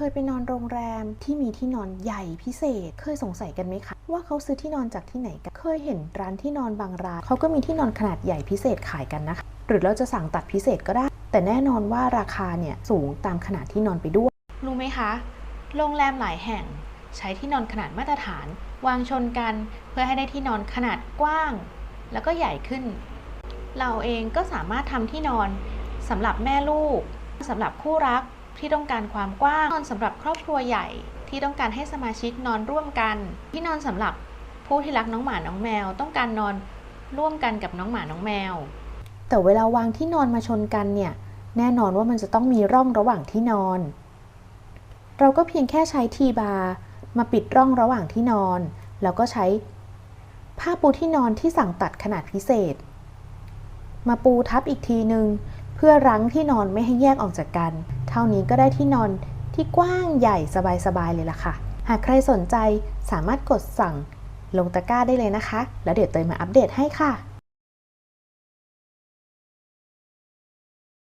คยไปนอนโรงแรมที่มีที่นอนใหญ่พิเศษ เคยสงสัยกันไหมคะ ว่าเขาซื้อที่นอนจากที่ไหนกัน เคยเห็นร้านที่นอนบางร้านเขาก็มีที่นอนขนาดใหญ่พิเศษขายกันนะคะ หรือเราจะสั่งตัดพิเศษก็ได้ แต่แน่นอนว่าราคาเนี่ยสูงตามขนาดที่นอนไปด้วย รู้ไหมคะ โรงแรมหลายแห่งใช้ที่นอนขนาดมาตรฐาน วางชนกันเพื่อให้ได้ที่นอนขนาดกว้าง แล้วก็ใหญ่ขึ้น เราเองก็สามารถทำที่นอนสำหรับแม่ลูกสำหรับคู่รัก ที่ต้องการความกว้างนอนสำหรับครอบครัวใหญ่ที่ต้องการให้สมาชิกนอนร่วมกัน ที่นอนสำหรับผู้ที่รักน้องหมาน้องแมว ต้องการนอนร่วมกันกับน้องหมาน้องแมว แต่เวลาวางที่นอนมาชนกันเนี่ยแน่นอนว่ามันจะต้องมีร่องระหว่างที่นอน เราก็เพียงแค่ใช้ทีบาร์มาปิดร่องระหว่างที่นอน แล้วก็ใช้ผ้าปูที่นอนที่สั่งตัดขนาดพิเศษ มาปูทับอีกทีหนึ่งเพื่อรั้งที่นอนไม่ให้แยกออกจากกัน เท่านี้ก็ได้ที่นอนที่กว้างใหญ่สบายๆเลยล่ะค่ะ หากใครสนใจสามารถกดสั่งลงตะกร้าได้เลยนะคะ แล้วเดี๋ยวเตยมาอัปเดตให้ค่ะ